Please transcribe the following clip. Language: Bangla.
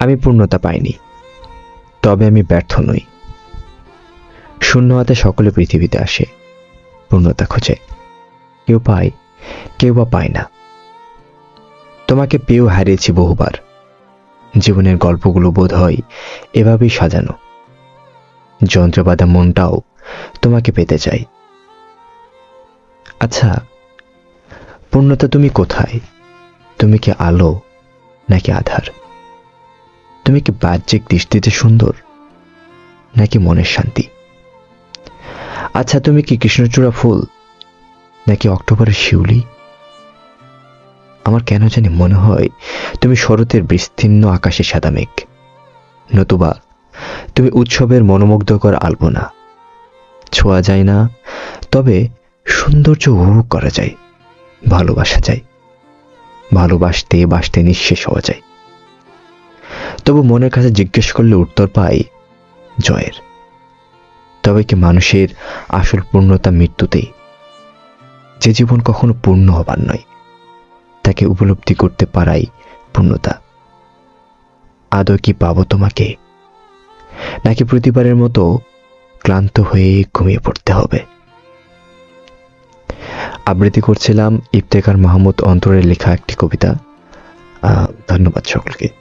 আমি পূর্ণতা পাইনি। তবে আমি ব্যর্থ নই। শূন্য হাতে সকলে পৃথিবীতে আসে, পূর্ণতা খোঁজে। কেউ পায়, কেউ বা পায় না। তোমাকে পেয়েও হারিয়েছি বহুবার। জীবনের গল্পগুলো বোধ হয় এভাবেই সাজানো। যন্ত্রবাদা মনটাও তোমাকে পেতে চাই। আচ্ছা পূর্ণতা তুমি কোথায়? তুমি কি আলো নাকি আধার? তুমি কি বাহ্যিক দৃষ্টিতে সুন্দর, নাকি মনের শান্তি? আচ্ছা তুমি কি কৃষ্ণচূড়া ফুল, নাকি অক্টোবরের শিউলি? আমার কেন জানি মনে হয় তুমি শরতের বিস্তীর্ণ আকাশে সাদা মেঘ। নতুবা, তুমি উৎসবের মনোমুগ্ধকর আলপনা। ছোঁয়া যায় না, তবে সৌন্দর্য উপভোগ করা যায়, ভালোবাসা যায়। ভালোবাসতে বাসতে নিঃশেষ হওয়া যায়। তবু মনের কাছে জিজ্ঞেস করলে উত্তর পাই, জয়ের। তবে কি মানুষের আসল পূর্ণতা মৃত্যুতেই? যে জীবন কখনো পূর্ণ হবার নয়, তাকে উপলব্ধি করতে পারাই পূর্ণতা। আদৌ কি পাবো তোমাকে? নাকি প্রতিবারের মতো ক্লান্ত হয়ে ঘুমিয়ে পড়তে হবে? আবৃত্তি করছিলাম ইফতেখার মাহমুদ অন্তরের লেখা একটি কবিতা। ধন্যবাদ সকলকে।